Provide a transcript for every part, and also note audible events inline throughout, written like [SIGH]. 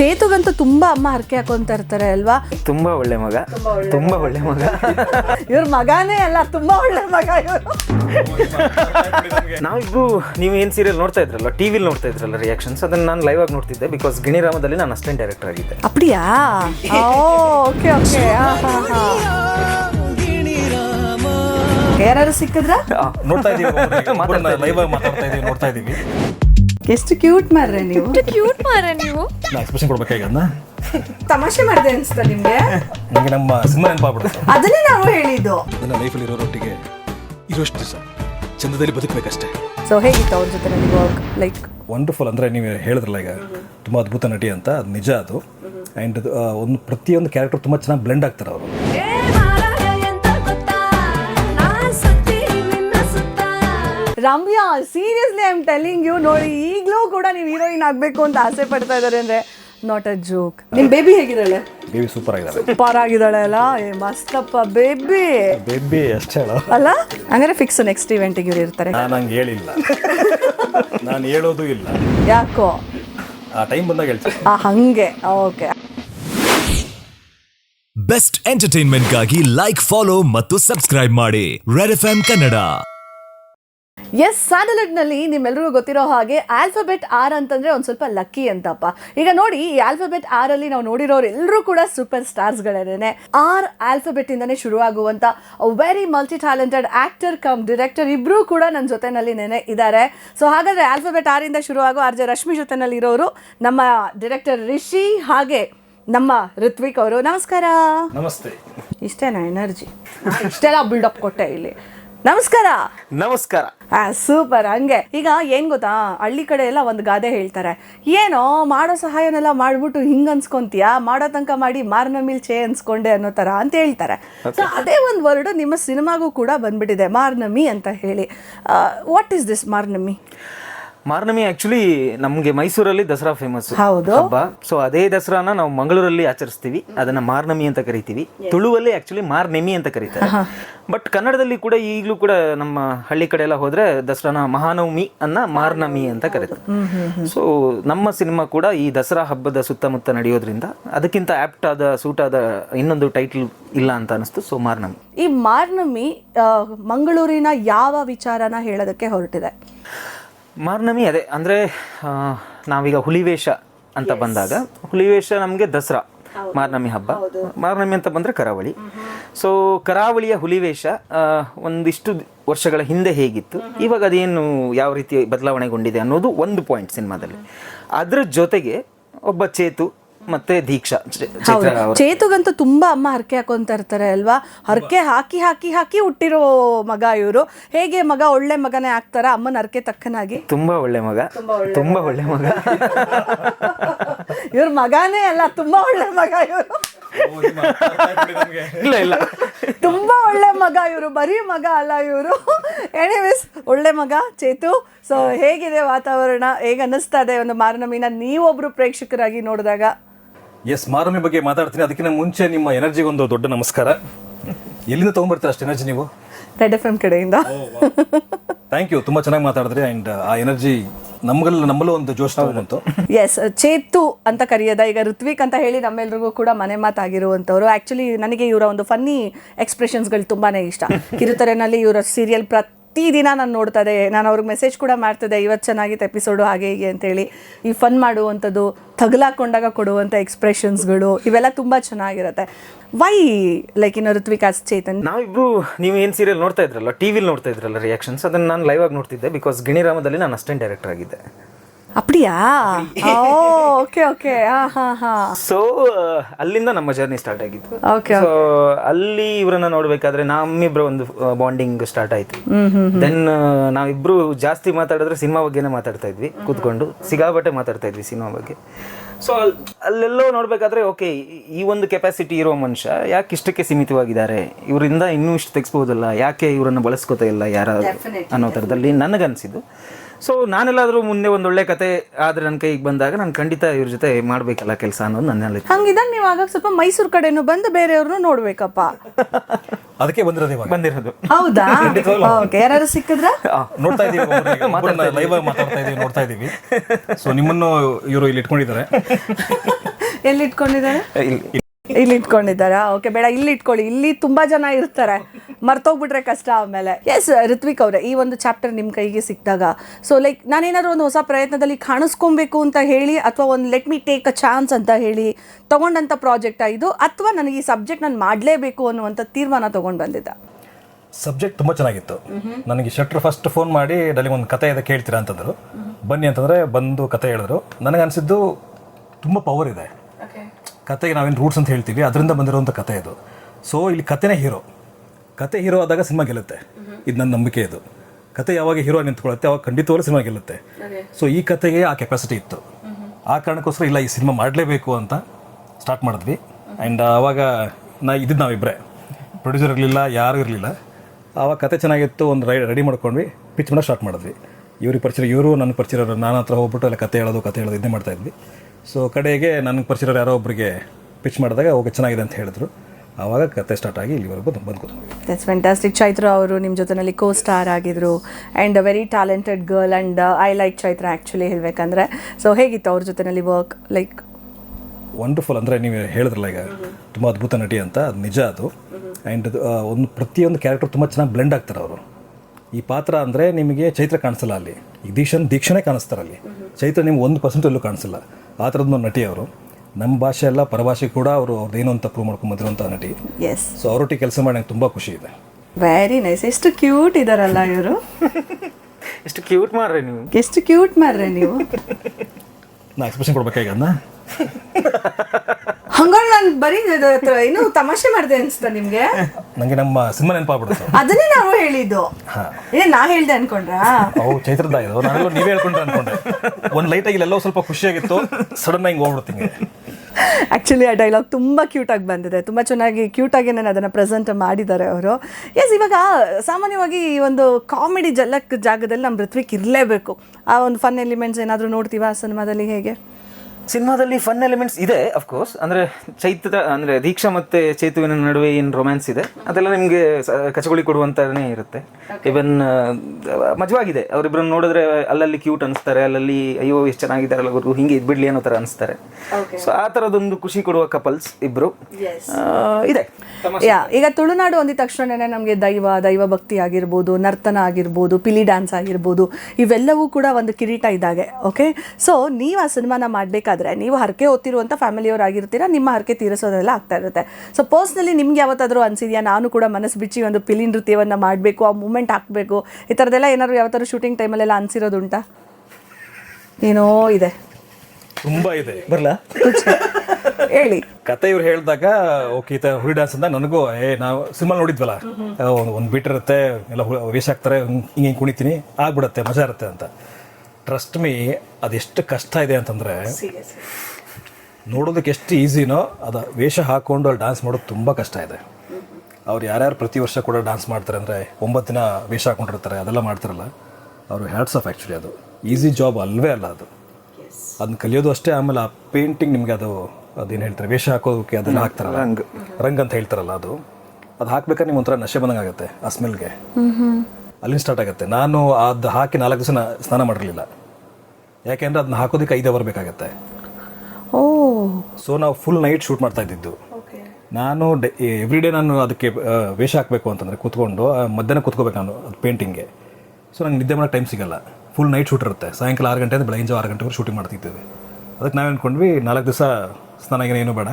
ಚೇತುಗಂತೂ ತುಂಬಾ ಅಮ್ಮ ಹರಕೆ ಹಾಕೊಂತ ಇರ್ತಾರೆ ಅಲ್ವಾ? ತುಂಬಾ ಒಳ್ಳೆ ಮಗ. ತುಂಬಾ ಒಳ್ಳೆ ಮಗ. [LAUGHS] ಇವ್ರ ಮಗಾನೇ ಅಲ್ಲ ತುಂಬಾ ಒಳ್ಳೆ ಮಗ ಇವರು. [LAUGHS] ನಾವಿಬ್ರು ನೀವು ಏನ್ ಸೀರಿಯಲ್ ನೋಡ್ತಾ ಇದ್ರಲ್ಲ ಟಿವಿಲಿ ನೋಡ್ತಾ ಇದ್ರಲ್ಲ ರಿಯಾಕ್ಷನ್ಸ್ ಅದನ್ನ ನಾನು ಲೈವ್ ಆಗಿ ನೋಡ್ತಿದ್ದೆ ಬಿಕಾಸ್ ಗಿಣಿರಾಮದಲ್ಲಿ ನಾನು ಅಸ್ಟೆಂಟ್ ಡೈರೆಕ್ಟರ್ ಆಗಿದ್ದೆ. ಅಪ್ಡಿಯಾ? Okay okay. ಯಾರು ಸಿಕ್ಕಿದ್ರ? ನೋಡ್ತಾ ಇದೀವಿ. [LAUGHS] ಲೈವ್ ಆಗಿ ಮಾತಾಡ್ತಾ ಇದೀವಿ ನೋಡ್ತಾ ಇದೀವಿ. ಎಷ್ಟು ಕ್ಯೂಟ್ ಮಾರ್ರೆ ನೀವು? ಕ್ಯೂಟ್ ಮಾರ್ರೆ ನೀವು? ನಾ ಎಕ್ಸ್ಪ್ರೆಷನ್ ಕೊಡ್ಬೇಕಾಗಿ ಅದನ್ನ? ತಮಾಷೆ ಮಾಡಿದೆ ಅನ್ಸ್ತಾ ನಿಮ್ಗೆ? ನನಗೆ ನಮ್ಮ ಸಿನಿಮಾ ನೆನಪಾಗ್ಬಿಡುತ್ತೆ. ಅದನ್ನೇ ನಾವು ಹೇಳಿದ್ದು. ನನ್ನ ಲೈಫಲ್ಲಿ ಇರೋರೊಟ್ಟಿಗೆ ಇರೋಷ್ಟು ದಿವಸ ಚಂದದಲ್ಲಿ ಬದುಕಬೇಕಷ್ಟೇ. ಸೊ ಹೇಗಿತ್ತು ಅವ್ರ ಜೊತೆ ನನಗೆ ವರ್ಕ್ ಲೈಕ್ ವಂಡರ್ಫುಲ್ ಅಂದರೆ ನೀವು ಹೇಳಿದ್ರಲ್ಲ ಈಗ ತುಂಬ ಅದ್ಭುತ ನಟಿ ಅಂತ ಅದು ನಿಜ ಅದು. ಆ್ಯಂಡ್ ಒಂದು ಪ್ರತಿಯೊಂದು ಕ್ಯಾರೆಕ್ಟರ್ ತುಂಬ ಚೆನ್ನಾಗಿ ಬ್ಲೆಂಡ್ ಆಗ್ತಾರೆ ಅವರು. Ramya seriously I am telling you ನೋಡಿ ಈಗಲೂ ಕೂಡ ನೀವು ಹೀರೋಯಿನ್ ಆಗಬೇಕು ಅಂತ ಆಸೆ ಪಡ್ತಾ ಇದ್ದಾರೆ ಅಂದ್ರೆ ನಾಟ್ ಅ ಜೋಕ್ ನಿಮ್ಮ ಬೇಬಿ ಹೇಗಿದ್ದಾಳೆ? ಬೇಬಿ ಸೂಪರ್ ಆಗಿದ್ದಾಳೆ. ಸೂಪರ್ ಆಗಿದ್ದಾಳೆ ಅಲ್ಲ? ಏ ಮಸ್ತಪ್ಪ ಬೇಬಿ ಬೇಬಿ ಅಷ್ಟೇ ಅಲ್ಲ ಅಲ್ಲ? ಹಂಗಾರೆ ಫಿಕ್ಸ್ ನೆಕ್ಸ್ಟ್ ಇವೆಂಟಿಗೆ ಇವ್ರು ಇರ್ತಾರೆ. ನಾನು ಹಂಗೆ ಹೇಳಿಲ್ಲ. ನಾನು ಹೇಳೋದು ಇಲ್ಲ. ಯಾಕೋ? ಆ ಟೈಮ್ ಬಂದಾಗ ಹೇಳ್ತೀನಿ. ಆ ಹಂಗೆ. ಓಕೆ. ಬೆಸ್ಟ್ ಎಂಟರ್ಟೈನ್ಮೆಂಟ್ಗಾಗಿ ಲೈಕ್ ಫಾಲೋ ಮತ್ತು ಸಬ್ಸ್ಕ್ರೈಬ್ ಮಾಡಿ. ರೆಡ್ ಎಫ್ ಕನ್ನಡ ಎಸ್ ಸ್ಯಾಟಲೈಟ್ನಲ್ಲಿ ನಿಮ್ಮೆಲ್ಲರಿಗೂ ಗೊತ್ತಿರೋ ಹಾಗೆ ಆಲ್ಫಾಬೆಟ್ ಆರ್ ಅಂತಂದ್ರೆ ಒಂದು ಸ್ವಲ್ಪ ಲಕ್ಕಿ ಅಂತಪ್ಪ. ಈಗ ನೋಡಿ ಈ ಆಲ್ಫಾಬೆಟ್ ಆರ್ ಅಲ್ಲಿ ನಾವು ನೋಡಿರೋರು ಎಲ್ಲರೂ ಕೂಡ ಸೂಪರ್ ಸ್ಟಾರ್ಸ್ಗಳೇನೆ ಆರ್ ಆಲ್ಫಾಬೆಟ್ ಇಂದಾನೆ ಶುರುವಾಗುವಂಥ very multi talented actor cum director ಇಬ್ರು ಕೂಡ ನನ್ನ ಜೊತೆನಲ್ಲಿ ನೆನೆ ಇದ್ದಾರೆ ಸೊ ಹಾಗಾದ್ರೆ ಆಲ್ಫಾಬೆಟ್ ಆರ್ ಇಂದ ಶುರುವಾಗೋ ಆರ್ ಜೆ ರಶ್ಮಿ ಜೊತೆನಲ್ಲಿ ಇರೋರು ನಮ್ಮ ಡಿರೆಕ್ಟರ್ ರಿಷಿ ಹಾಗೆ ನಮ್ಮ ಋತ್ವಿಕ್ ಅವರು. ನಮಸ್ಕಾರ. ನಮಸ್ತೆ. ಇಷ್ಟೇನಾ ಎನರ್ಜಿ ಇಷ್ಟೆಲ್ಲ ಬಿಲ್ಡಪ್ ಕೊಟ್ಟೆ ಇಲ್ಲಿ. ನಮಸ್ಕಾರ. ನಮಸ್ಕಾರ. ಆ ಸೂಪರ್. ಹಂಗೆ. ಈಗ ಏನ್ ಗೊತ್ತಾ? ಹಳ್ಳಿ ಕಡೆ ಎಲ್ಲ ಒಂದು ಗಾದೆ ಹೇಳ್ತಾರೆ. ಏನೋ ಮಾಡೋ ಸಹಾಯನೆಲ್ಲ ಮಾಡ್ಬಿಟ್ಟು ಹಿಂಗ ಅನ್ಸ್ಕೊಂತೀಯ? ಮಾಡೋ ತನಕ ಮಾಡಿ ಮಾರ್ನ ಮಿಲ್ ಚೇ ಅನ್ಸ್ಕೊಂಡೆ ಅನ್ನೋ ತರ ಅಂತ ಹೇಳ್ತಾರೆ. ಸೊ ಅದೇ ಒಂದು ವರ್ಡ್ ನಿಮ್ಮ ಸಿನಿಮಾಗೂ ಕೂಡ ಬಂದ್ಬಿಟ್ಟಿದೆ ಮಾರ್ನಮಿ ಅಂತ ಹೇಳಿ. What is this Marnami? Marnami actually ನಮಗೆ ಮೈಸೂರಲ್ಲಿ ದಸರಾ ಫೇಮಸ್ ಹೌದು. ಹಬ್ಬ. ಸೊ ಅದೇ ದಸರಾನ ನಾವು ಮಂಗಳೂರಲ್ಲಿ ಆಚರಿಸ್ತೀವಿ. ಅದನ್ನ ಮಾರ್ನಮಿ ಅಂತ ಕರಿತೀವಿ. ತುಳುವಲ್ಲಿ ಆಕ್ಚುಲಿ ಮಾರ್ನೆಮಿ ಅಂತ ಕರೀತಾರೆ. ಬಟ್ ಕನ್ನಡದಲ್ಲಿ ಕೂಡ ಈಗಲೂ ಕೂಡ ನಮ್ಮ ಹಳ್ಳಿ ಕಡೆ ಎಲ್ಲ ಹೋದ್ರೆ ದಸರಾನ ಮಹಾನವಮಿ ಅನ್ನ ಮಾರ್ನಮಿ ಅಂತ ಕರೀತಾರೆ. ಸೊ ನಮ್ಮ ಸಿನಿಮಾ ಕೂಡ ಈ ದಸರಾ ಹಬ್ಬದ ಸುತ್ತಮುತ್ತ ನಡೆಯೋದ್ರಿಂದ ಅದಕ್ಕಿಂತ ಆಪ್ಟ್ ಆದ ಸೂಟ್ ಆದ ಇನ್ನೊಂದು ಟೈಟಲ್ ಇಲ್ಲ ಅಂತ ಅನಿಸ್ತು. ಸೊ ಮಾರ್ನಮಿ. ಈ ಮಾರ್ನಮಿ ಮಂಗಳೂರಿನ ಯಾವ ವಿಚಾರನ ಹೇಳೋದಕ್ಕೆ ಹೊರಟಿದೆ? ಮಾರ್ನಮಿ ಅದೇ ಅಂದ್ರೆ ನಾವೀಗ ಹುಲಿವೇಷ ಅಂತ ಬಂದಾಗ ಹುಲಿವೇಷ ನಮಗೆ ದಸರಾ ಮಾರ್ನಮಿ ಹಬ್ಬ. ಮಾರ್ನಮಿ ಅಂತ ಬಂದ್ರೆ ಕರಾವಳಿ. ಸೊ ಕರಾವಳಿಯ ಹುಲಿವೇಷ ಒಂದಿಷ್ಟು ವರ್ಷಗಳ ಹಿಂದೆ ಹೇಗಿತ್ತು ಇವಾಗ ಅದೇನು ಯಾವ ರೀತಿ ಬದಲಾವಣೆಗೊಂಡಿದೆ ಅನ್ನೋದು ಒಂದು ಪಾಯಿಂಟ್ ಸಿನಿಮಾದಲ್ಲಿ ಅದರ ಜೊತೆಗೆ ಒಬ್ಬ ಚೇತು ಮತ್ತೆ ದೀಕ್ಷಾ ಚೇ- ಚೈತ್ರ ಅವರು. ಚೇತುಗಂತೂ ತುಂಬಾ ಅಮ್ಮ ಹರಕೆ ಹಾಕೊಂತ ಇರ್ತಾರೆ ಅಲ್ವಾ? ಹರಕೆ ಹಾಕಿ ಹಾಕಿ ಹಾಕಿ ಹುಟ್ಟಿರೋ ಮಗ ಇವರು. ಹೇಗೆ ಮಗ ಒಳ್ಳೆ ಮಗನೇ ಆಗ್ತಾರ? ಅಮ್ಮನ ಹರಕೆ ತಕ್ಕನಾಗಿ? ತುಂಬಾ ಒಳ್ಳೆ ಮಗ. ತುಂಬಾ ಒಳ್ಳೆ ಮಗ. ಇವ್ರ ಮಗನೇ ಅಲ್ಲ ತುಂಬಾ ಒಳ್ಳೆ ಮಗ ಇವರು. ಇಲ್ಲ ಇಲ್ಲ. ತುಂಬಾ ಒಳ್ಳೆ ಮಗ ಇವರು ಬರೀ ಮಗ ಅಲ್ಲ ಇವರು. ಎನಿವೇಸ್ ಒಳ್ಳೆ ಮಗ ಚೇತು. ಸೊ ಹೇಗಿದೆ ವಾತಾವರಣ? ಹೇಗೆ ಅನ್ನಿಸ್ತಾ ಇದೆ? ಒಂದು ಮಾರನಮಿನ ನೀವೊಬ್ರು ಪ್ರೇಕ್ಷಕರಾಗಿ ನೋಡಿದಾಗ? ಎಸ್ ಮಾರುಮಿ ಬಗ್ಗೆ ಮಾತಾಡ್ತೀನಿ. ಅದಕ್ಕಿಂತ ಮುಂಚೆ ನಿಮ್ಮ ಎನರ್ಜಿಗೊಂದು ದೊಡ್ಡ ನಮಸ್ಕಾರ. ಎಲ್ಲಿಂದ ತೊಗೊಂಡ್ಬರ್ತೀರ ಅಷ್ಟು ಎನರ್ಜಿ ನೀವು? ರೆಡ್ ಎಫ್ ಎಂ ಕಡೆಯಿಂದ. ಥ್ಯಾಂಕ್ ಯು ತುಂಬ ಚೆನ್ನಾಗಿ ಮಾತಾಡಿದ್ರಿ. ಆ್ಯಂಡ್ ಆ ಎನರ್ಜಿ ನಮಗಲ್ಲ ನಮ್ಮಲ್ಲೂ ಒಂದು ಜೋಶ್ ಬಂತು. ಎಸ್ ಚೇತು ಅಂತ ಕರೆಯೋದ. ಈಗ ಋತ್ವಿಕ್ ಅಂತ ಹೇಳಿ ನಮ್ಮೆಲ್ರಿಗೂ ಕೂಡ ಮನೆ ಮಾತಾಗಿರುವಂಥವ್ರು ಆ್ಯಕ್ಚುಲಿ ನನಗೆ ಇವರ ಒಂದು ಫನ್ನಿ ಎಕ್ಸ್ಪ್ರೆಷನ್ಸ್ಗಳು ತುಂಬಾ ಇಷ್ಟ. ಕಿರುತೆರೆನಲ್ಲಿ ಇವರ ಸೀರಿಯಲ್ ಪ್ರತಿದಿನ ನಾನು ನೋಡ್ತಾ ಇದೆ ನಾನು ಅವ್ರಿಗೆ ಮೆಸೇಜ್ ಕೂಡ ಮಾಡ್ತಿದ್ದೆ ಇವತ್ತು ಚೆನ್ನಾಗಿತ್ತು ಎಪಿಸೋಡು ಹಾಗೆ ಹೀಗೆ ಅಂತೇಳಿ. ಈ ಫನ್ ಮಾಡುವಂಥದ್ದು, ತಗಲಾಕೊಂಡಾಗ ಕೊಡುವಂಥ ಎಕ್ಸ್ಪ್ರೆಷನ್ಸ್ಗಳು ಇವೆಲ್ಲ ತುಂಬ ಚೆನ್ನಾಗಿರುತ್ತೆ. ವೈ ಲೈಕ್ ಇನ್ನು ಋತ್ವಿಕ್ ಆಸ್ ಚೇತನ್? ನಾವಿಬ್ರು, ನೀವು ಏನು ಸೀರಿಯಲ್ ನೋಡ್ತಾ ಇದ್ರಲ್ಲ ಟಿವಿಲಿ ನೋಡ್ತಾ ಇದ್ರಲ್ಲ ರಿಯಾಕ್ಷನ್ಸ್ ಅದನ್ನು ನಾನು ಲೈವ್ ಆಗಿ ನೋಡ್ತಿದ್ದೆ ಬಿಕಾಸ್ ಗಿಣಿರಾಮದಲ್ಲಿ ನಾನು ಅಸ್ಟೆಂಟ್ ಡೈರೆಕ್ಟರ್ ಆಗಿದ್ದೆ. ಅಪ್ಡಿಯಾ ಓಕೆ ಸೊ ಅಲ್ಲಿಂದ ನಮ್ಮ ಜರ್ನಿ ಸ್ಟಾರ್ಟ್ ಆಗಿತ್ತು. ಓಕೆ ಸೊ ಅಲ್ಲಿ ಇವರನ್ನ ನೋಡ್ಬೇಕಾದ್ರೆ ನಮ್ಮಿಬ್ರು ಒಂದು ಬಾಂಡಿಂಗ್ ಸ್ಟಾರ್ಟ್ ಆಯ್ತು. ದೆನ್ ನಾವಿಬ್ರು ಜಾಸ್ತಿ ಮಾತಾಡಿದ್ರೆ ಸಿನಿಮಾ ಬಗ್ಗೆನೇ ಮಾತಾಡ್ತಾ ಇದ್ವಿ ಕೂತ್ಕೊಂಡು. ಸಿಗಾಬಟ್ಟೆ ಮಾತಾಡ್ತಾ ಇದ್ವಿ ಸಿನಿಮಾ ಬಗ್ಗೆ. ಸೊ ಅಲ್ಲೆಲ್ಲೋ ನೋಡ್ಬೇಕಾದ್ರೆ ಓಕೆ ಈ ಒಂದು ಕೆಪಾಸಿಟಿ ಇರೋ ಮನುಷ್ಯ ಯಾಕೆ ಇಷ್ಟಕ್ಕೆ ಸೀಮಿತವಾಗಿದ್ದಾರೆ? ಇವರಿಂದ ಇನ್ನೂ ಇಷ್ಟು ತೆಗಿಸ್ಬೋದಲ್ಲ? ಯಾಕೆ ಇವರನ್ನು ಬಳಸ್ಕೋತಾ ಇಲ್ಲ ಯಾರು ಅನ್ನೋ ಥರದಲ್ಲಿ ನನಗನ್ಸಿದ್ದು. ಸೊ ನಾನೆಲ್ಲಾದರೂ ಮುಂದೆ ಒಂದು ಒಳ್ಳೆ ಕತೆ ಆದ್ರೆ ನನ್ನ ಕೈಗೆ ಬಂದಾಗ ನಾನು ಖಂಡಿತ ಇವ್ರ ಜೊತೆ ಮಾಡ್ಬೇಕಲ್ಲ ಕೆಲಸ ಅನ್ನೋದು ನನ್ನಲ್ಲಿ ಹಂಗಿದಾಗ ನೀವು ಆಗ ಸ್ವಲ್ಪ ಮೈಸೂರು ಕಡೆನೂ ಬಂದು ಬೇರೆಯವ್ರನ್ನೂ ನೋಡ್ಬೇಕಪ್ಪ. [LAUGHS] ಅದಕ್ಕೆ ಬಂದಿರೋದು ಇವಾಗ. ಬಂದಿರೋದು. ಹೌದಾ? ಓಕೆ ಯಾರು ಸಿಕ್ಕಿದ್ರ? ನೋಡ್ತಾ ಇದೀವಿ ಲೈವ್ ಆಗಿ ಮಾತಾಡ್ತಾ ಇದೀವಿ ನೋಡ್ತಾ ಇದೀವಿ. ಸೊ ನಿಮ್ಮನ್ನು ಇವರು ಇಲ್ಲಿ ಇಟ್ಕೊಂಡಿದ್ದಾರೆ. [LAUGHS] ಎಲ್ಲಿ ಇಟ್ಕೊಂಡಿದ್ದಾರೆ? ಇಲ್ಲಿ. ಇಲ್ಲಿ ಇಟ್ಕೊಂಡಿದ್ದಾರಾ? ಓಕೆ ಬೇಡ ಇಲ್ಲಿ ಇಟ್ಕೊಳ್ಳಿ. ಇಲ್ಲಿ ತುಂಬಾ ಜನ ಇರ್ತಾರೆ. ಮರ್ತೋಗ್ಬಿಟ್ರೆ ಕಷ್ಟ ಆಮೇಲೆ ಎಸ್ ಋತ್ವಿಕ್ ಅವರೇ ಈ ಒಂದು ಚಾಪ್ಟರ್ ನಿಮ್ಮ ಕೈಗೆ ಸಿಕ್ಕಿದಾಗ. ಸೊ ಲೈಕ್ ನಾನೇನಾದ್ರು ಒಂದು ಹೊಸ ಪ್ರಯತ್ನದಲ್ಲಿ ಕಾಣಿಸ್ಕೊಬೇಕು ಅಂತ ಹೇಳಿ ಅಥವಾ ಒಂದು let me take a chance ಅಂತ ಹೇಳಿ ತಗೊಂಡಂಥ ಪ್ರಾಜೆಕ್ಟಾ ಇದು? ಅಥವಾ ನನಗೆ ಈ ಸಬ್ಜೆಕ್ಟ್ ನಾನು ಮಾಡಲೇಬೇಕು ಅನ್ನುವಂಥ ತೀರ್ಮಾನ ತಗೊಂಡು ಬಂದಿದ್ದ? ಸಬ್ಜೆಕ್ಟ್ ತುಂಬ ಚೆನ್ನಾಗಿತ್ತು. ನನಗೆ ಶೆಟ್ರ್ ಫಸ್ಟ್ ಫೋನ್ ಮಾಡಿ ನನಗೆ ಒಂದು ಕತೆ ಇದೆ ಕೇಳ್ತೀರಾ ಅಂತಂದರು. ಬನ್ನಿ ಅಂತಂದರೆ ಬಂದು ಕತೆ ಹೇಳಿದ್ರು. ನನಗೆ ಅನಿಸಿದ್ದು ತುಂಬ ಪವರ್ ಇದೆ. ಕತೆಗೆ ನಾವೇನು ರೂಟ್ಸ್ ಅಂತ ಹೇಳ್ತೀವಿ ಅದರಿಂದ ಬಂದಿರೋಂಥ ಕತೆ ಇದು. ಸೊ ಇಲ್ಲಿ ಕತೆನೇ ಹೀರೋ ಕತೆ ಹೀರೋ ಆದಾಗ ಸಿನಿಮಾ ಗೆಲ್ಲುತ್ತೆ. ಇದು ನನ್ನ ನಂಬಿಕೆ ಇದು. ಕತೆ ಯಾವಾಗ ಹೀರೋ ನಿಂತ್ಕೊಳ್ಳುತ್ತೆ ಅವಾಗ ಖಂಡಿತವಾಗ್ಲೂ ಸಿನಿಮಾ ಗೆಲ್ಲುತ್ತೆ. ಸೊ ಈ ಕತೆಗೆ ಆ ಕೆಪಾಸಿಟಿ ಇತ್ತು. ಆ ಕಾರಣಕ್ಕೋಸ್ಕರ ಇಲ್ಲ ಈ ಸಿನಿಮಾ ಮಾಡಲೇಬೇಕು ಅಂತ ಸ್ಟಾರ್ಟ್ ಮಾಡಿದ್ವಿ. ಆ್ಯಂಡ್ ಆವಾಗ ನಾ ಇದ್ದಿದ್ದು ನಾವಿಬ್ಬರೇ ಪ್ರೊಡ್ಯೂಸರ್ ಇರಲಿಲ್ಲ ಯಾರೂ ಇರಲಿಲ್ಲ. ಆವಾಗ ಕತೆ ಚೆನ್ನಾಗಿತ್ತು ಒಂದು ರೈ ರೆಡಿ ಮಾಡ್ಕೊಂಡ್ವಿ. ಪಿಚ್ ಮಾಡೋಕೆ ಸ್ಟಾರ್ಟ್ ಮಾಡಿದ್ವಿ. ಇವ್ರಿಗೆ ಪರಿಚಯ ಇವರು ನನ್ನ ಪರಿಚಯ ನಾನು ಹತ್ರ ಹೋಗ್ಬಿಟ್ಟು ಎಲ್ಲ ಕತೆ ಹೇಳೋದು ಕತೆ ಹೇಳೋದು ಇದನ್ನೇ ಮಾಡ್ತಾಯಿದ್ವಿ ಸೊ ಕಡೆಗೆ ನನಗೆ ಪರಿಚಯ ಯಾರೋ ಒಬ್ಬರಿಗೆ ಪಿಚ್ ಮಾಡಿದಾಗ ಹೋಗಿ ಚೆನ್ನಾಗಿದೆ ಅಂತ ಹೇಳಿದ್ರು. ಆವಾಗ ಕತೆ ಸ್ಟಾರ್ಟ್ ಆಗಿ ಇಲ್ಲಿವರೆಗೂ ಬಂದು ದಟ್ಸ್ ಫ್ಯಾಂಟಾಸ್ಟಿಕ್ ಚೈತ್ರ ಅವರು ನಿಮ್ಮ ಜೊತೆನಲ್ಲಿ ಕೋ ಸ್ಟಾರ್ ಆಗಿದ್ರು and very talented girl and I like Chaitra actually ಹೇಳಬೇಕಂದ್ರೆ. ಸೊ ಹೇಗಿತ್ತು ಅವ್ರ ಜೊತೆನಲ್ಲಿ ವರ್ಕ್ ಲೈಕ್ ವಂಡರ್ಫುಲ್ ಅಂದರೆ ನೀವು ಹೇಳಿದ್ರಲ್ಲ ಈಗ ತುಂಬ ಅದ್ಭುತ ನಟಿ ಅಂತ ಅದು ನಿಜ ಅದು. ಆ್ಯಂಡ್ ಒಂದು ಪ್ರತಿಯೊಂದು ಕ್ಯಾರೆಕ್ಟರ್ ತುಂಬ ಚೆನ್ನಾಗಿ ಬ್ಲೆಂಡ್ ಆಗ್ತಾರೆ ಅವರು. ಈ ಪಾತ್ರ ಅಂದರೆ ನಿಮಗೆ ಚೈತ್ರ ಕಾಣಿಸಲ್ಲ ಅಲ್ಲಿ. ಈ ದೀಕ್ಷನ್ ದೀಕ್ಷನೇ ಕಾಣಿಸ್ತಾರೆ ಅಲ್ಲಿ. ಚೈತ್ರ ನಿಮ್ಗೆ ಒಂದು ಪರ್ಸೆಂಟಲ್ಲೂ ಕಾಣಿಸಲ್ಲ. ಆ ಥರದ್ದು ನಟಿ ಅವರು. ನಮ್ಮ ಭಾಷೆ ಎಲ್ಲ ಪರಭಾಷೆ ಕೂಡ ಅವರು ಅವ್ರದ್ದೇನು ಅಂತ ಪ್ರೂವ್ ಮಾಡ್ಕೊಂಡು ಅಂತ ನಟಿ. ಎಸ್ ಸೊ ಅವರೊಟ್ಟಿಗೆ ಕೆಲಸ ಮಾಡಿ ನಂಗೆ ತುಂಬ ಖುಷಿ ಇದೆ. ವೆರಿ ನೈಸ್ ಎಷ್ಟು ಕ್ಯೂಟ್ ಇದಾರಲ್ಲ ಇವರು. [LAUGHS] ಎಷ್ಟು ಕ್ಯೂಟ್ ಮಾಡ್ರಿ ನೀವು. ಎಷ್ಟು ಕ್ಯೂಟ್ ಮಾಡ್ರಿ ನೀವು. ನಾ ಎಕ್ಸ್ಪ್ರೆಷನ್ ಕೊಡ್ಬೇಕಾಗ ಅದನ್ನ ಹಂಗಾರೆ ನಾನು ಬರೀ ಏನು ತಮಾಷೆ ಮಾಡಿದೆ ಅನ್ಸ್ತಾ ನಿಮ್ಗೆ. ನನಗೆ ನಮ್ಮ ಸಿನಿಮಾ ನೆನಪಾಗ್ಬಿಡುತ್ತೆ ಅದನ್ನೇ ನಾವು ಹೇಳಿದ್ದು. ಏ ನಾ ಹೇಳ್ದೆ ಅನ್ಕೊಂಡ್ರಾ? ಅವು ಚೈತ್ರದ ಇದು? ನಾನೆಲ್ಲ ನೀವೇ ಹೇಳ್ಕೊಂಡ್ರೆ ಅನ್ಕೊಂಡೆ ಒಂದು ಲೈಟಾಗಿ ಎಲ್ಲೋ ಸ್ವಲ್ಪ ಖುಷಿಯಾಗಿತ್ತು ಸಡನ್ ಆಗಿ ಹೋಗ್ಬಿಡ್ತೀನಿ ಆ್ಯಕ್ಚುಲಿ ಆ ಡೈಲಾಗ್ ತುಂಬ ಕ್ಯೂಟಾಗಿ ಬಂದಿದೆ. ತುಂಬ ಚೆನ್ನಾಗಿ ಕ್ಯೂಟಾಗಿ ನಾನು ಅದನ್ನು ಪ್ರೆಸೆಂಟ್ ಮಾಡಿದ್ದಾರೆ ಅವರು. ಎಸ್ ಇವಾಗ ಸಾಮಾನ್ಯವಾಗಿ ಈ ಒಂದು ಕಾಮಿಡಿ ಜಲಕ್ ಜಾಗದಲ್ಲಿ ನಮ್ಮ ಋತ್ವಿಕ್ ಇರಲೇಬೇಕು. ಆ ಒಂದು ಫನ್ ಎಲಿಮೆಂಟ್ಸ್ ಏನಾದರೂ ನೋಡ್ತೀವ ಸಿನಿಮಾದಲ್ಲಿ ಹೇಗೆ? ಸಿನಿಮಾದಲ್ಲಿ ಫನ್ ಎಲಿಮೆಂಟ್ಸ್ ಇದೆ ಅಫ್ಕೋರ್ಸ್ ಅಂದ್ರೆ ಚೈತ್ರ ಅಂದ್ರೆ ದೀಕ್ಷಾ ಮತ್ತೆ ಚೈತುವಿನ ನಡುವೆ ಏನು ರೊಮ್ಯಾನ್ಸ್ ಇದೆ ಅದೆಲ್ಲ ನಿಮಗೆ ಕಚಗುಳಿ ಕೊಡುವಂತಾನೆ ಇರುತ್ತೆ. ಇವನ್ ಮಜವಾಗಿದೆ. ಅವರಿಬ್ಬರನ್ನ ನೋಡಿದ್ರೆ ಅಲ್ಲಲ್ಲಿ ಕ್ಯೂಟ್ ಅನಿಸ್ತಾರೆ ಅಲ್ಲಲ್ಲಿ ಅಯ್ಯೋ ಎಷ್ಟು ಚೆನ್ನಾಗಿದ್ದಾರಲ್ಲ ಅವರು ಹಿಂಗೆ ಇದ್ಬಿಡ್ಲಿ ಅನ್ನೋ ಥರ ಅನಿಸ್ತಾರೆ. ಸೊ ಆ ಥರದೊಂದು ಖುಷಿ ಕೊಡುವ ಕಪಲ್ಸ್ ಇಬ್ಬರು ಇದೆ. ಯಾ ಈಗ ತುಳುನಾಡು ಅಂದಿದ ತಕ್ಷಣನೇ ನಮಗೆ ದೈವ ದೈವ ಭಕ್ತಿ ಆಗಿರ್ಬೋದು ನರ್ತನ ಆಗಿರ್ಬೋದು ಪಿಲಿ ಡ್ಯಾನ್ಸ್ ಆಗಿರ್ಬೋದು ಇವೆಲ್ಲವೂ ಕೂಡ ಒಂದು ಕಿರೀಟ ಇದ್ದಾಗೆ ಓಕೆ ಸೊ ನೀವು ಆ ಸಿನಿಮಾನ ಮಾಡಬೇಕಾದ್ರೆ ನೀವು ಹರಕೆ ಓದ್ತಿರುವಂಥ ಫ್ಯಾಮಿಲಿಯವ್ರು ಆಗಿರ್ತೀರ ನಿಮ್ಮ ಹರಕೆ ತೀರಿಸೋದೆಲ್ಲ ಆಗ್ತಾ ಇರುತ್ತೆ. ಸೊ ಪರ್ಸ್ನಲಿ ನಿಮ್ಗೆ ಯಾವತ್ತಾದರೂ ಅನಿಸಿದೆಯಾ ನಾನು ಕೂಡ ಮನಸ್ಸು ಬಿಚ್ಚಿ ಒಂದು ಪಿಲಿ ನೃತ್ಯವನ್ನು ಮಾಡಬೇಕು ಆ ಮೂಮೆಂಟ್ ಹಾಕಬೇಕು ಈ ಥರದ್ದೆಲ್ಲ ಏನಾದ್ರು ಯಾವತ್ತಾದ್ರು ಶೂಟಿಂಗ್ ಟೈಮಲ್ಲೆಲ್ಲ ಅನಿಸಿರೋದುಂಟಾ? ಏನೋ ಇದೆ. ತುಂಬ ಇದೆ. ಬರಲ್ಲ [LAUGHS] ಹೇಳಿ. ಕತೆ ಇವ್ರು ಹೇಳಿದಾಗ ಓಕೆ ಈ ಥರ ಹುಳಿ ಡ್ಯಾನ್ಸ್ ಅಂತ ನನಗೂ ಏ ನಾವು ಸಿನಿಮಾ ನೋಡಿದ್ವಲ್ಲ ಒಂದು ಬಿಟ್ಟಿರುತ್ತೆ ಬೀಟ್ ಇರುತ್ತೆ ಎಲ್ಲ ವೇಷ ಹಾಕ್ತಾರೆ ಹಿಂಗೆ ಹಿಂಗೆ ಕುಣಿತೀನಿ ಆಗ್ಬಿಡುತ್ತೆ ಮಜಾ ಇರುತ್ತೆ ಅಂತ. ಟ್ರಸ್ಟ್ ಮೀ ಅದೆಷ್ಟು ಕಷ್ಟ ಇದೆ ಅಂತಂದರೆ ನೋಡೋದಕ್ಕೆ ಎಷ್ಟು ಈಸಿನೋ ಅದು ವೇಷ ಹಾಕ್ಕೊಂಡು ಅಲ್ಲಿ ಡ್ಯಾನ್ಸ್ ಮಾಡೋದು ತುಂಬ ಕಷ್ಟ ಇದೆ. ಅವ್ರು ಯಾರ್ಯಾರು ಪ್ರತಿ ವರ್ಷ ಕೂಡ ಡ್ಯಾನ್ಸ್ ಮಾಡ್ತಾರೆ ಅಂದರೆ ಒಂಬತ್ತು ದಿನ ವೇಷ ಹಾಕೊಂಡಿರ್ತಾರೆ ಅದೆಲ್ಲ ಮಾಡ್ತಾರಲ್ಲ ಅವರು ಹ್ಯಾಟ್ಸ್ ಆಫ್ ಆ್ಯಕ್ಚುಲಿ ಅದು. ಈಸಿ ಜಾಬ್ ಅಲ್ವೇ ಅಲ್ಲ ಅದು. ಅದನ್ನ ಕಲಿಯೋದು ಅಷ್ಟೇ ಆಮೇಲೆ ಆ ಪೇಂಟಿಂಗ್ ನಿಮಗೆ ಅದು ಅದೇನು ಹೇಳ್ತಾರೆ ವೇಷ ಹಾಕೋದಕ್ಕೆ ಅದನ್ನ ಹಾಕ್ತಾರಲ್ಲ? ರಂಗ್. ರಂಗ್ ಅಂತ ಹೇಳ್ತಾರಲ್ಲ ಅದು. ಅದು ಹಾಕ್ಬೇಕಾದ್ರೆ ನಿಮ್ಗೆ ಒಂಥರ ನಶೆ ಬಂದಂಗೆ ಆಗುತ್ತೆ ಆ ಸ್ಮೆಲ್ಗೆ ಅಲ್ಲಿಂದ ಸ್ಟಾರ್ಟ್ ಆಗುತ್ತೆ. ನಾನು ಅದು ಹಾಕಿ ನಾಲ್ಕು ದಿವಸ ಸ್ನಾನ ಮಾಡಿರಲಿಲ್ಲ. ಯಾಕೆಂದ್ರೆ ಅದನ್ನ ಹಾಕೋದಕ್ಕೆ ಐದು ಅವರ್ ಬೇಕಾಗತ್ತೆ. ಓ. ಸೊ ನಾವು ಫುಲ್ ನೈಟ್ ಶೂಟ್ ಮಾಡ್ತಾ ಇದ್ದಿದ್ದು. ನಾನು ಎವ್ರಿ ಡೇ ನಾನು ಅದಕ್ಕೆ ವೇಷ ಹಾಕಬೇಕು ಅಂತಂದರೆ ಕೂತ್ಕೊಂಡು ಮಧ್ಯಾಹ್ನ ಕೂತ್ಕೋಬೇಕು ನಾನು ಅದು ಪೇಂಟಿಂಗ್ಗೆ ಸೊ ನಂಗೆ ನಿದ್ದೆ ಮಾಡೋಕ್ಕೆ ಟೈಮ್ ಸಿಗಲ್ಲ. ಫುಲ್ ನೈಟ್ ಶೂಟ್ ಇರುತ್ತೆ. ಸಾಯಂಕಾಲ ಆರು ಗಂಟೆಯಿಂದ ಬೆಳಗಿನ ಆರು ಗಂಟೆವರೆಗೆ ಶೂಟಿಂಗ್ ಮಾಡ್ತಿದ್ದೇವೆ. ಅದಕ್ಕೆ ನಾವು ಅಂದ್ಕೊಂಡ್ವಿ ನಾಲ್ಕು ದಿವಸ ಸ್ನಾನ ಏನು ಏನೂ ಬೇಡ.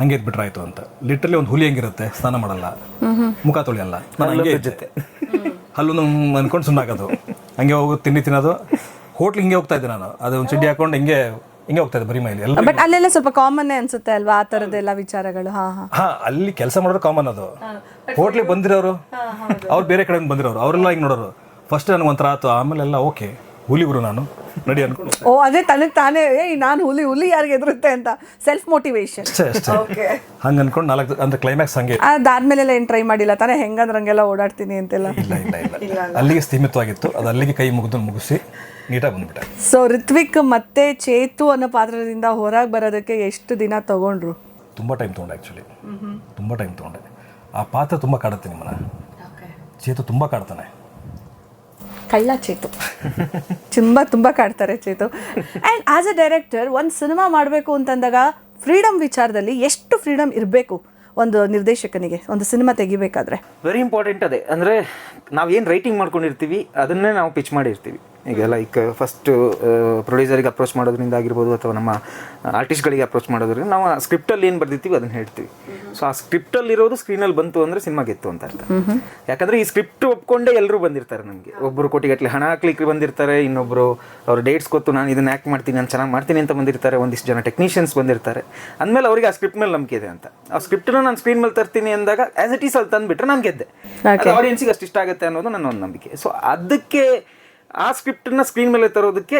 ಹಂಗೆ ಇದ್ಬಿಟ್ರೆ ಆಯಿತು ಅಂತ. ಲಿಟ್ರಲಿ ಒಂದು ಹುಲಿ ಹೆಂಗಿರುತ್ತೆ ಸ್ನಾನ ಮಾಡಲ್ಲ. ಮುಖ ತೊಳೆಯಲ್ಲ. ನಾನು ಹಂಗೆ ಅಲ್ಲೂ ಹಲ್ಲು ಅನ್ಕೊಂಡು ಸುಣ್ಣಾಕೋದು ಹಂಗೆ ಹೋಗೋದು ತಿಂಡಿ ತಿನ್ನೋದು. ಹೋಟ್ಲಿಗೆ ಹಿಂಗೆ ಹೋಗ್ತಾ ಇದ್ದೆ ನಾನು. ಅದು ಒಂದು ಚಿಡ್ಡಿ ಹಾಕೊಂಡು ಹಿಂಗೆ ಹಿಂಗೆ ಹೋಗ್ತಾ ಇದ್ದೆ ಬರೀ ಮೈಲಿ. ಎಲ್ಲ ಬಟ್ ಅಲ್ಲೆಲ್ಲ ಸ್ವಲ್ಪ ಕಾಮನ್ ಅನ್ಸುತ್ತೆ ಅಲ್ವಾ? ಆ ಥರದ್ದೆಲ್ಲ ವಿಚಾರಗಳು. ಹಾ ಹಾಂ. ಹಾ ಅಲ್ಲಿ ಕೆಲಸ ಮಾಡೋರು ಕಾಮನ್ ಅದು. ಹೋಟ್ಲಿಗೆ ಬಂದಿರೋರು ಅವ್ರು ಬೇರೆ ಕಡೆಯಿಂದ ಬಂದಿರೋರು. ಅವರೆಲ್ಲ ಹಿಂಗೆ ನೋಡೋರು. ಫಸ್ಟ್ ನನಗೆ ಒಂಥರ ಆಯ್ತು ಆಮೇಲೆಲ್ಲ ಓಕೆ ಹುಲಿ ಗುರು ನಾನು. ನಡಿ ಅನ್ಕೊಂಡು ಓ ಅದೇ ತನಗೆ ತಾನೇ ಏಯ್ ನಾನು ಹುಲಿ ಹುಲಿ ಯಾರಿಗೆ ಎದುರುತ್ತೆ ಅಂತ. ಸೆಲ್ಫ್ ಮೋಟಿವೇಶನ್ ಅಷ್ಟೇ. ಅಷ್ಟೇ ಹಂಗೆ ಅನ್ಕೊಂಡು ನಾಲ್ಕು ಅಂದ್ರೆ ಕ್ಲೈಮ್ಯಾಕ್ಸ್ ಹಂಗೆ. ಅದಾದ್ಮೇಲೆಲ್ಲ ಏನು ಟ್ರೈ ಮಾಡಿಲ್ಲ ತಾನೇ? ಹೆಂಗಂದ್ರಂಗೆಲ್ಲ ಓಡಾಡ್ತೀನಿ ಅಂತೆಲ್ಲ. ಇಲ್ಲ ಇಲ್ಲ ಇಲ್ಲ. ಅಲ್ಲಿಗೆ ಸೀಮಿತವಾಗಿತ್ತು. ಅದು ಅಲ್ಲಿಗೆ ಕೈ ಮುಗಿದು ಮುಗಿಸಿ ನೀಟಾಗಿ ಬಂದ್ಬಿಟ್ಟೆ. ಸೊ ಋತ್ವಿಕ್ ಮತ್ತೆ ಚೇತು ಅನ್ನೋ ಪಾತ್ರದಿಂದ ಹೊರಗೆ ಬರೋದಕ್ಕೆ ಎಷ್ಟು ದಿನ ತಗೊಂಡ್ರು? ತುಂಬ ಟೈಮ್ ತೊಗೊಂಡೆ ಆ್ಯಕ್ಚುಲಿ ತುಂಬ ಟೈಮ್ ತೊಗೊಂಡೆ. ಆ ಪಾತ್ರ ತುಂಬ ಕಾಡುತ್ತೆ ನಿಮ್ಮನ್ನ. ಚೇತು ತುಂಬ ಕಾಡ್ತಾನೆ. ಕಳ್ಳ ಚೇತು. ತುಂಬ ತುಂಬ ಕಾಡ್ತಾರೆ Chetu. And as a director ಒಂದು ಸಿನಿಮಾ ಮಾಡಬೇಕು ಅಂತಂದಾಗ ಫ್ರೀಡಮ್ ವಿಚಾರದಲ್ಲಿ ಎಷ್ಟು ಫ್ರೀಡಮ್ ಇರಬೇಕು ಒಂದು ನಿರ್ದೇಶಕನಿಗೆ, ಒಂದು ಸಿನಿಮಾ ತೆಗಿಬೇಕಾದ್ರೆ? ವೆರಿ ಇಂಪಾರ್ಟೆಂಟ್ ಅದೇ. ಅಂದರೆ ನಾವೇನು ರೈಟಿಂಗ್ ಮಾಡ್ಕೊಂಡಿರ್ತೀವಿ, ಅದನ್ನೇ ನಾವು ಪಿಚ್ ಮಾಡಿರ್ತೀವಿ. ಈಗ ಲೈಕ್ ಫಸ್ಟ್ ಪ್ರೊಡ್ಯೂಸರಿಗೆ ಅಪ್ರೋಚ್ ಮಾಡೋದ್ರಿಂದ ಆಗಿರ್ಬೋದು ಅಥವಾ ನಮ್ಮ ಆರ್ಟಿಸ್ಟ್ಗಳಿಗೆ ಅಪ್ರೋಚ್ ಮಾಡೋದ್ರಿಂದ ನಾವು ಆ ಸ್ಕ್ರಿಪ್ಟಲ್ಲಿ ಏನು ಬರ್ದಿರ್ತೀವಿ ಅದನ್ನ ಹೇಳ್ತೀವಿ. ಸೊ ಆ ಸ್ಕ್ರಿಪ್ಟಲ್ಲಿ ಇರೋದು ಸ್ಕ್ರೀನಲ್ಲಿ ಬಂತು ಅಂದರೆ ಸಿನಿಮಾ ಗೆತ್ತು ಅಂತ ಅರ್ಥ. ಯಾಕಂದರೆ ಈ ಸ್ಕ್ರಿಪ್ಟ್ ಒಪ್ಕೊಂಡೇ ಎಲ್ಲರೂ ಬಂದಿರ್ತಾರೆ ನಮಗೆ. ಒಬ್ಬರು ಕೋಟಿಗಟ್ಟಲೆ ಹಣ ಹಾಕ್ಲಿಕ್ಕೆ ಬಂದಿರ್ತಾರೆ ಇನ್ನೊಬ್ಬರು ಅವ್ರ ಡೇಟ್ಸ್ ಗೊತ್ತು ನಾನು ಇದನ್ನ ಆ್ಯಕ್ಟ್ ಮಾಡ್ತೀನಿ ನಾನು ಚೆನ್ನಾಗಿ ಮಾಡ್ತೀನಿ ಅಂತ ಬಂದಿರ್ತಾರೆ ಒಂದಿಷ್ಟು ಜನ ಟೆಕ್ನಿಷಿಯನ್ಸ್ ಬಂದಿರ್ತಾರೆ. ಅಂದಮೇಲೆ ಅವರಿಗೆ ಆ ಸ್ಕ್ರಿಪ್ಟ್ ಮೇಲೆ ನಂಬಿಕೆ ಇದೆ ಅಂತ. ಆ ಸ್ಕ್ರಿಪ್ಟ್ನ ನಾನು ಸ್ಕ್ರೀನ್ ಮೇಲೆ ತರ್ತೀನಿ ಅಂದಾಗ ಆಸ್ ಇಟ್ ಈಸ್ ಅಲ್ಲಿ ತಂದುಬಿಟ್ರೆ ನಾನು ಗೆದ್ದೆ. ಆಡಿಯನ್ಸಿಗೆ ಅಷ್ಟು ಇಷ್ಟ ಆಗುತ್ತೆ ಅನ್ನೋದು ನನ್ನ ಒಂದು ನಂಬಿಕೆ. ಸೊ ಅದಕ್ಕೆ ಆ ಸ್ಕ್ರಿಪ್ಟನ್ನ ಸ್ಕ್ರೀನ್ ಮೇಲೆ ತರೋದಕ್ಕೆ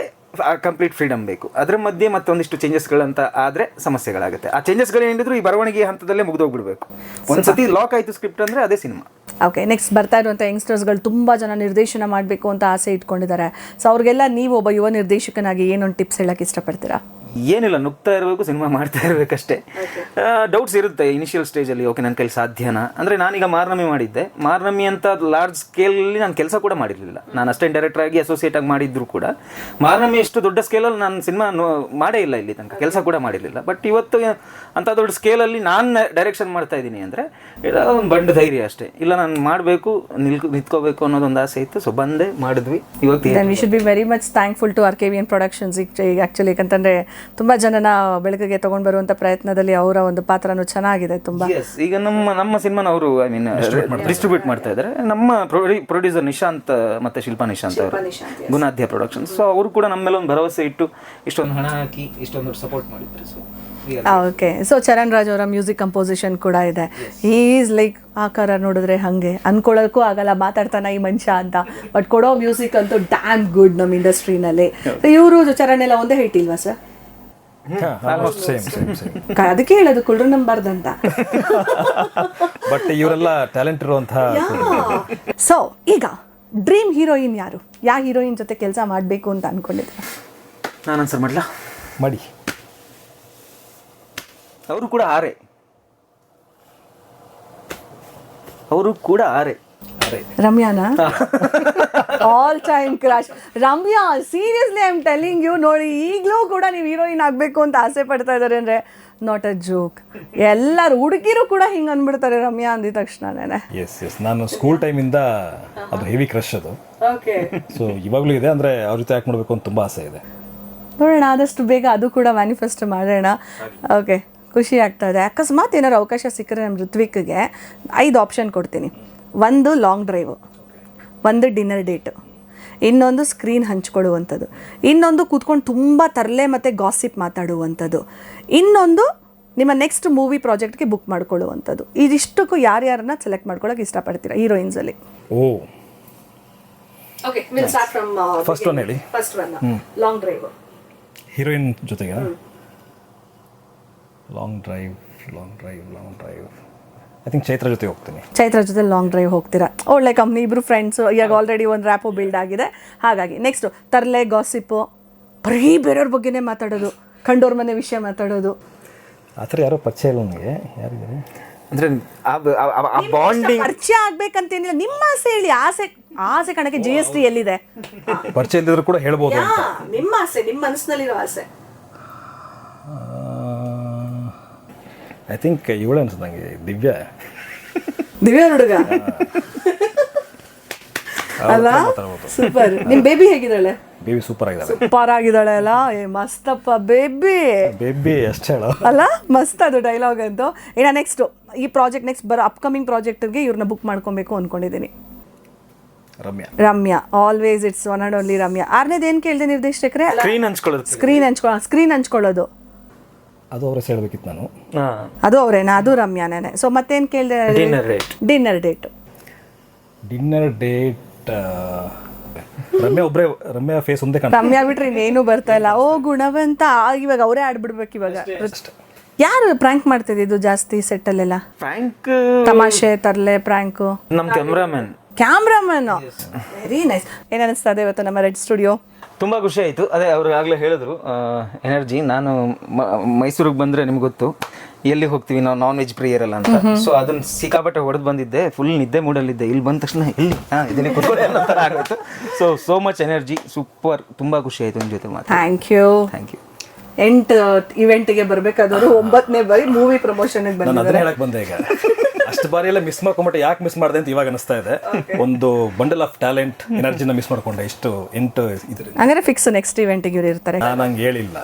ಕಂಪ್ಲೀಟ್ ಫ್ರೀಡಮ್ ಬೇಕು. ಅದರ ಮಧ್ಯೆ ಮತ್ತೊಂದಿಷ್ಟು ಚೇಂಜಸ್ಗಳಂತ ಆದರೆ ಸಮಸ್ಯೆಗಳಾಗುತ್ತೆ. ಆ ಚೇಂಜಸ್ಗಳು ಏನಿದ್ರು ಈ ಬರವಣಿಗೆ ಹಂತದಲ್ಲೇ ಮುಗಿದೋಗ್ಬಿಡ್ಬೇಕು. ಒಂದ್ಸತಿ ಲಾಕ್ ಆಯಿತು ಸ್ಕ್ರಿಪ್ಟ್ ಅಂದರೆ ಅದೇ ಸಿನಿಮಾ ಓಕೆ ನೆಕ್ಸ್ಟ್ ಬರ್ತಾ ಇರುವಂಥ ಯಂಗ್ಸ್ಟರ್ಸ್ಗಳು ತುಂಬ ಜನ ನಿರ್ದೇಶನ ಮಾಡಬೇಕು ಅಂತ ಆಸೆ ಇಟ್ಕೊಂಡಿದ್ದಾರೆ. ಸೊ ಅವ್ರಿಗೆಲ್ಲ ನೀವು ಒಬ್ಬ ಯುವ ನಿರ್ದೇಶಕನಾಗಿ ಏನೊಂದು ಟಿಪ್ಸ್ ಹೇಳಕ್ಕೆ ಇಷ್ಟಪಡ್ತೀರಾ? ಏನಿಲ್ಲ ನುಗ್ತಾ ಇರಬೇಕು ಸಿನಿಮಾ ಮಾಡ್ತಾ ಇರಬೇಕಷ್ಟೇ. ಡೌಟ್ಸ್ ಇರುತ್ತೆ ಇನಿಷಿಯಲ್ ಸ್ಟೇಜಲ್ಲಿ ಓಕೆ ನನ್ನ ಕೈಲಿ ಸಾಧ್ಯನಾ? ಅಂದರೆ ನಾನೀಗ ಮಾರ್ನಮಿ ಮಾಡಿದ್ದೆ. ಮಾರ್ನಮಿ ಅಂತ ಲಾರ್ಜ್ ಸ್ಕೇಲಲ್ಲಿ ನಾನು ಕೆಲಸ ಕೂಡ ಮಾಡಿರಲಿಲ್ಲ. ನಾನು ಅಷ್ಟೇ ಡೈರೆಕ್ಟರ್ ಆಗಿ ಅಸೋಸಿಯೇಟ್ ಆಗಿ ಮಾಡಿದ್ರು ಕೂಡ. ಮಾರ್ನಮಿ ಎಷ್ಟು ದೊಡ್ಡ ಸ್ಕೇಲಲ್ಲಿ ನಾನು ಸಿನಿಮಾ ಮಾಡೇ ಇಲ್ಲ ಇಲ್ಲಿ ತನಕ. ಕೆಲಸ ಕೂಡ ಮಾಡಿರಲಿಲ್ಲ. ಬಟ್ ಇವತ್ತು ಅಂಥ ದೊಡ್ಡ ಸ್ಕೇಲಲ್ಲಿ ನಾನು ಡೈರೆಕ್ಷನ್ ಮಾಡ್ತಾ ಇದ್ದೀನಿ ಅಂದರೆ ಒಂದು ಬಂಡ ಧೈರ್ಯ ಅಷ್ಟೇ. ಇಲ್ಲ ನಾನು ಮಾಡಬೇಕು ನಿಲ್ ನಿಂತ್ಕೋಬೇಕು ಅನ್ನೋದೊಂದು ಆಸೆ ಇತ್ತು. ಸೊ ಬಂದೆ ಮಾಡಿದ್ವಿ. ಇವತ್ತು we should be very much thankful to R K V N productions ಈಗ ಆ್ಯಕ್ಚುಲಿ ಯಾಕಂತಂದರೆ ತುಂಬ ಜನನ ಬೆಳಕಿಗೆ ತೊಗೊಂಡು ಬರುವಂಥ ಪ್ರಯತ್ನದಲ್ಲಿ ಅವರ ಒಂದು ಪಾತ್ರನು ಚೆನ್ನಾಗಿದೆ ತುಂಬಾ. ಈಗ ನಮ್ಮ ನಮ್ಮ ಸಿನಿಮಾನ ಅವರು ಐ ಮೀನ್ ಡಿಸ್ಟ್ರಿಬ್ಯೂಟ್ ಮಾಡ್ತಾ ಇದ್ದಾರೆ. ನಮ್ಮ ಪ್ರೊಡ್ಯೂಸರ್ ನಿಶಾಂತ್ ಮತ್ತೆ ಶಿಲ್ಪಾ ನಿಶಾಂತ್ ಅವರು. ಗುಣಾಧ್ಯ ಪ್ರೊಡಕ್ಷನ್ ಸೊ ಅವರು ಕೂಡ ನಮ್ಮ ಮೇಲೆ ಒಂದು ಭರವಸೆ ಇಟ್ಟು ಇಷ್ಟೊಂದು ಹಣ ಹಾಕಿ ಇಷ್ಟೊಂದು ಸಪೋರ್ಟ್ ಮಾಡಿದ್ರು so okay so Charan Raj ಅವರ ಮ್ಯೂಸಿಕ್ ಕಂಪೋಸಿಷನ್ ಕೂಡ ಇದೆ. ಈಸ್ ಲೈಕ್ ಆಕಾರ ನೋಡಿದ್ರೆ ಹಂಗೆ. ಅನ್ಕೊಳ್ಳೋಕ್ಕೂ ಆಗಲ್ಲ ಮಾತಾಡ್ತಾನ ಈ ಮನುಷ್ಯ ಅಂತ. ಬಟ್ ಕೊಡೋ ಮ್ಯೂಸಿಕ್ ಅಂತೂ ಡ್ಯಾಮ್ ಗುಡ್ ನಮ್ಮ ಇಂಡಸ್ಟ್ರಿನಲ್ಲಿ ಇವರು ಚರಣ್ ಎಲ್ಲ ಒಂದೇ ಹೇಳ್ತಿಲ್ವಾ ಇಲ್ವಾ sir almost same same same ಅದಕ್ಕೆ ಹೇಳೋದು ಕುಳ್ರು ನಂಬಾರ್ದಂತ ಬಟ್ [LAUGHS] ಇವರೆಲ್ಲ ಟ್ಯಾಲೆಂಟ್ ಇರುವಂತಹ ಸೊ ಈಗ ಡ್ರೀಮ್ ಹೀರೋಯಿನ್ ಯಾರು? ಯಾ ಹೀರೋಯಿನ್ ಜೊತೆ ಕೆಲಸ ಮಾಡಬೇಕು ಅಂತ ಅನ್ಕೊಂಡಿದ್ರು ನಾನು ಆನ್ಸರ್ ಮಾಡ್ಲಾ? ಮಾಡಿ. ಅವರು ಕೂಡ ಆರೆ. ಅವರು ಕೂಡ ಆರೆ. ರಮ್ಯಾನಾ? [LAUGHS] All time crush Ramya seriously I am telling you ನೋಡಿ ಈಗಲೂ ಕೂಡ ನೀವು ಹೀರೋಯಿನ್ ಆಗಬೇಕು ಅಂತ ಆಸೆ ಪಡ್ತಾ ಇದ್ದಾರೆ ಅಂದರೆ ನಾಟ್ ಅ ಜೋಕ್ ಎಲ್ಲರೂ ಹುಡುಗಿರು ಕೂಡ ಹಿಂಗೆ ಅಂದ್ಬಿಡ್ತಾರೆ ರಮ್ಯಾ ಅಂದಿದ ತಕ್ಷಣನೇ. ಎಸ್ ಎಸ್ ನಾನು ಸ್ಕೂಲ್ ಟೈಮಿಂದ ಅದು ಹೆವಿ ಕ್ರಶ್ ಅದು. ಓಕೆ ಸೊ ಇವಾಗಲೂ ಇದೆ ಅಂದರೆ ಅವ್ರ ಜೊತೆ ಯಾಕೆ ಮಾಡಬೇಕು ಅಂತ ತುಂಬ ಆಸೆ ಇದೆ. ನೋಡೋಣ ಆದಷ್ಟು ಬೇಗ ಅದು ಕೂಡ ಮ್ಯಾನಿಫೆಸ್ಟ್ ಮಾಡೋಣ. ಓಕೆ ಖುಷಿ ಆಗ್ತಾ ಇದೆ. ಅಕಸ್ಮಾತ್ ಏನಾದ್ರು ಅವಕಾಶ ಸಿಕ್ಕರೆ ನಮ್ಮ ಋತ್ವಿಕ್ಗೆ ಐದು ಆಪ್ಷನ್ ಕೊಡ್ತೀನಿ. ಒಂದು ಲಾಂಗ್ ಡ್ರೈವು ಒಂದು ಡಿನ್ನರ್ ಡೇಟು. ಇನ್ನೊಂದು ಸ್ಕ್ರೀನ್ ಹಂಚ್ಕೊಳ್ಳುವಂಥದ್ದು. ಇನ್ನೊಂದು ಕೂತ್ಕೊಂಡು ತುಂಬ ತರಲೆ ಮತ್ತು ಗಾಸಿಪ್ ಮಾತಾಡುವಂಥದ್ದು. ಇನ್ನೊಂದು ನಿಮ್ಮ ನೆಕ್ಸ್ಟ್ ಮೂವಿ ಪ್ರಾಜೆಕ್ಟ್ಗೆ ಬುಕ್ ಮಾಡ್ಕೊಳ್ಳುವಂಥದ್ದು. ಇದಿಷ್ಟಕ್ಕೂ ಯಾರ್ಯಾರನ್ನ ಸೆಲೆಕ್ಟ್ ಮಾಡ್ಕೊಳ್ಳೋಕೆ ಇಷ್ಟಪಡ್ತೀರಾ ಹೀರೋಯಿನ್ಸಲ್ಲಿ ಓ. ಓಕೆ ಫ್ರಮ್ ಫಸ್ಟ್ ಒನ್ ಹೇಳಿ. First one long drive heroine ಜೊತೆಗೆ? Long drive long drive long drive I think Chaitra ಜೊತೆ ಹೋಗ್ತೀನಿ. ಚೈತ್ರ ಜೊತೆ ಲಾಂಗ್ ಡ್ರೈವ್ ಹೋಗ್ತೀರಾ? ಒಳ್ಳೆ ಕಂಪ್ನಿ ಇಬ್ಬರು ಫ್ರೆಂಡ್ಸು ಈಗ ಆಲ್ರೆಡಿ ಒಂದು ರ್ಯಾಪು ಬಿಲ್ಡ್ ಆಗಿದೆ. ಹಾಗಾಗಿ ನೆಕ್ಸ್ಟ್ ತರಲೆ ಗಾಸಿಪ್ಪು ಬರೀ ಬೇರೆಯವ್ರ ಬಗ್ಗೆನೇ ಮಾತಾಡೋದು ಕಂಡೋರ್ ಮನೆ ವಿಷಯ ಮಾತಾಡೋದು. ಆ ಥರ ಯಾರೋ ಪರಿಚಯ ಇಲ್ಲ ನನಗೆ ಯಾರಿದ್ದಾರೆ? ಅಂದರೆ ಆ ಬಾಂಡಿಂಗ್ ಪರಿಚಯ ಆಗ್ಬೇಕಂತೇನಿಲ್ಲ ನಿಮ್ಮ ಆಸೆ ಹೇಳಿ ಆಸೆ ಆಸೆ ಕಣಕ್ಕೆ ಜಿ ಎಸ್ ಟಿ ಎಲ್ಲಿದೆ? ಪರಿಚಯ ಇದ್ದಿದ್ರು ಕೂಡ ಹೇಳ್ಬೋದು ಅಂತ. ನಿಮ್ಮ ಆಸೆ ನಿಮ್ಮ ಮನಸ್ಸಿನಲ್ಲಿರೋ ಆಸೆ. ಐ ಥಿಂಕ್ ಇವಳೆ ಅನ್ಸುತ್ತೆ ನನಗೆ ದಿವ್ಯಾ. ದಿವ್ಯ ಹುಡುಗ? ಅಲ್ಲ ಸೂಪರ್. ನಿಮ್ ಬೇಬಿ ಹೇಗಿದ್ದಾಳೆ? ಬೇಬಿ ಸೂಪರ್ ಆಗಿದ್ದಾಳೆ. ಸೂಪರ್ ಆಗಿದ್ದಾಳೆ ಅಲ್ಲ? ಏ ಮಸ್ತಪ್ಪ ಬೇಬಿ ಬೇಬಿ ಅಷ್ಟೇ ಹೇಳೋ? ಅಲ್ಲ ಮಸ್ತ್ ಅದು ಡೈಲಾಗ್ ಅಂತೂ. ಇನ್ನ ನೆಕ್ಸ್ಟ್ ಈ ಪ್ರಾಜೆಕ್ಟ್ ನೆಕ್ಸ್ಟ್ ಬರೋ ಅಪ್ಕಮಿಂಗ್ ಪ್ರಾಜೆಕ್ಟ್ಗೆ ಇವ್ರನ್ನ ಬುಕ್ ಮಾಡ್ಕೊಬೇಕು ಅನ್ಕೊಂಡಿದ್ದೀನಿ Ramya. Ramya. Always it's one and only Ramya. ಆರನೇದು ಏನು ಕೇಳಿದೆ ನಿರ್ದೇಶಕರೇ? ಸ್ಕ್ರೀನ್ ಹಂಚ್ಕೊಳ್ಳೋದು. ಸ್ಕ್ರೀನ್ ಹಂಚ್ಕೊ ಸ್ಕ್ರೀನ್ ಹಂಚ್ಕೊಳ್ಳೋದು. ಅದು ಅವರೇ ಹೇಳ್ಬೇಕಿತ್ತು ನಾನು. ಹಾಂ. ಅದು ಅವರೇನಾ? ಅದು ರಮ್ಯಾನೇ ಸೊ ಮತ್ತೇನು ಕೇಳಿದೆ dinner rate dinner date dinner date Ramya ಒಬ್ಬರೇ ರಮ್ಯಾ ಫೇಸ್ ಒಂದೇ ಕಾಣ ರಮ್ಯಾ ಬಿಟ್ರೆ ಇನ್ನೇನು ಬರ್ತಾ ಇಲ್ಲ. ಓ ಗುಣವಂತ. ಆ, ಇವಾಗ ಅವರೇ ಆಡ್ಬಿಡ್ಬೇಕು ಇವಾಗ. ಯಾರು ಪ್ರ್ಯಾಂಕ್ ಮಾಡ್ತಿದ್ದು ಜಾಸ್ತಿ ಸೆಟ್ಟಲ್ಲೆಲ್ಲ ಫ್ರ್ಯಾಂಕ್ ತಮಾಷೆ ತರ್ಲೆ ಪ್ರ್ಯಾಂಕು ನಮ್ಮ ಕ್ಯಾಮ್ರಾಮನ್ ಕ್ಯಾಮ್ರಾಮನ್ ವೆರಿ ನೈಸ್ ಏನ್ ಇವತ್ತು ನಮ್ಮ ರೆಡ್ ಸ್ಟುಡಿಯೋ ತುಂಬ ಖುಷಿ ಆಯಿತು. ಅದೇ ಅವರು ಆಗಲೇ ಹೇಳಿದ್ರು ಎನರ್ಜಿ ನಾನು ಮ- ಮೈಸೂರಿಗೆ ಬಂದರೆ ನಿಮ್ಗೆ ಗೊತ್ತು ಎಲ್ಲಿ ಹೋಗ್ತೀವಿ ನಾವು ನಾನ್ ವೆಜ್ ಪ್ರಿಯರ್ ಅಲ್ಲ ಅಂತ. ಸೊ ಅದನ್ನ ಸಿಕ್ಕಾಪಟ್ಟೆ ಹೊಡೆದು ಬಂದಿದ್ದೆ ಫುಲ್ ನಿದ್ದೆ ಮೂಡಲ್ಲಿದ್ದೆ. ಇಲ್ಲಿ ಬಂದ ತಕ್ಷಣ ಇಲ್ಲಿ ಹಾಂ ಇದನ್ನೇ ಕೂತ್ಕೊಳ್ಳಿ ಅನ್ನೋ ಥರ ಆಗೋಯ್ತು. So so much energy super ತುಂಬ ಖುಷಿ ಆಯಿತು ನಿಮ್ಮ ಜೊತೆ ಮಾತು ಥ್ಯಾಂಕ್ ಯು ಥ್ಯಾಂಕ್ ಯು ಎಂಟು ಇವೆಂಟಿಗೆ ಬರಬೇಕಾದವರು ಒಂಬತ್ತನೇ ಬಾರಿ ಮೂವಿ ಪ್ರಮೋಷನ್ಗೆ ನಾನು ಅದನ್ನ ಬಂದಿದ್ದಾರೆ. ಹೇಳಕ್ ಬಂದೆ ಈಗ. [LAUGHS] ಅಷ್ಟು ಬಾರಿ ಎಲ್ಲ ಮಿಸ್ ಮಾಡ್ಕೊಂಬಿಟ್ಟು ಯಾಕೆ ಮಿಸ್ ಮಾಡಿದೆ ಅಂತ ಇವಾಗ ಅನಿಸ್ತಾ ಇದೆ. ಒಂದು ಬಂಡಲ್ ಆಫ್ ಟ್ಯಾಲೆಂಟ್ ಎನರ್ಜಿನ ಮಿಸ್ ಮಾಡ್ಕೊಂಡೆ. ಇಷ್ಟು ಎಂಟು ಇದ್ರೆ ಹಂಗಾರೆ ಫಿಕ್ಸ್ ನೆಕ್ಸ್ಟ್ ಇವೆಂಟಿಗೆ ಇವ್ರು ಇರ್ತಾರೆ. ನಾನು ಹಂಗೆ ಹೇಳಿಲ್ಲ.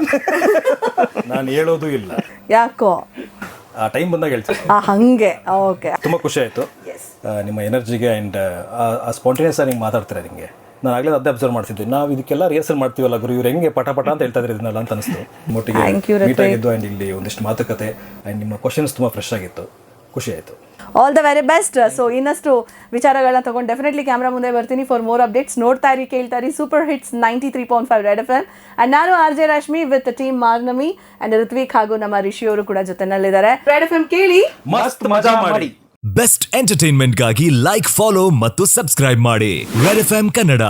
ನಾನು ಹೇಳೋದು ಇಲ್ಲ. ಯಾಕೋ? ಆ ಟೈಮ್ ಬಂದಾಗ ಹೇಳ್ತೀನಿ. ಆ ಹಂಗೆ. ಓಕೆ ತುಂಬ ಖುಷಿ ಆಯಿತು. ನಿಮ್ಮ ಎನರ್ಜಿಗೆ ಆ್ಯಂಡ್ ಆ ಸ್ಪಾಂಟೇನಿಯಸ್ ಆಗಿ ಮಾತಾಡ್ತಾರೆ ನಿಮಗೆ ನಾನು ಆಗಲೇ ಅದೇ ಅಬ್ಸರ್ವ್ ಮಾಡ್ತಿದ್ದೆ. ನಾವು ಇದಕ್ಕೆಲ್ಲ ರಿಹರ್ಸಲ್ ಮಾಡ್ತೀವಲ್ಲ ಗುರು ಇವ್ರು ಹೆಂಗೆ ಪಟ ಪಟ ಅಂತ ಹೇಳ್ತಾ ಇದ್ರು ಇದನ್ನೆಲ್ಲ ಅಂತ ಅನಿಸ್ತು. ಮೊಟ್ಟಿಗೆ Thank you, ಮೀಟ್ ಆಗಿದ್ದು ಆ್ಯಂಡ್ ಇಲ್ಲಿ ಒಂದಿಷ್ಟು ಮಾತುಕತೆ. ಆ್ಯಂಡ್ ನಿಮ್ಮ ಕ್ವಶನ್ಸ್ ತುಂಬ ಫ್ರೆಶ್ ಆಗಿತ್ತು. ಖುಷಿ ಆಯಿತು all the very best so ಇನ್ನಷ್ಟು ವಿಚಾರಗಳನ್ನ ತಗೊಂಡು ಡೆಫಿನೆಟ್ಲಿ ಕ್ಯಾಮ್ರಾ ಮುಂದೆ ಬರ್ತೀನಿ ಫಾರ್ ಮೋರ್ ಅಪ್ಡೇಟ್ಸ್ ನೋಡ್ತಾ ಇರಿ ಕೇಳ್ತಾ ಇರಿ. Super hits ninety three point five Red F M and ನಾನು R J Rashmi with team Marnami and Ritvik ಹಾಗೂ ನಮ್ಮ ರಿಷಿ ಅವರು ಕೂಡ ಜೊತೆನಲ್ಲಿದ್ದಾರೆ. ರೆಡ್ ಎಫ್ ಎಂ ಕೇಳಿ. ಮಸ್ತ್ ಮಜಾ ಮಾಡಿ. ಬೆಸ್ಟ್ ಎಂಟರ್ಟೈನ್ಮೆಂಟ್ಗಾಗಿ ಲೈಕ್ ಫಾಲೋ ಮತ್ತು ಸಬ್ಸ್ಕ್ರೈಬ್ ಮಾಡಿ. Red F M Kannada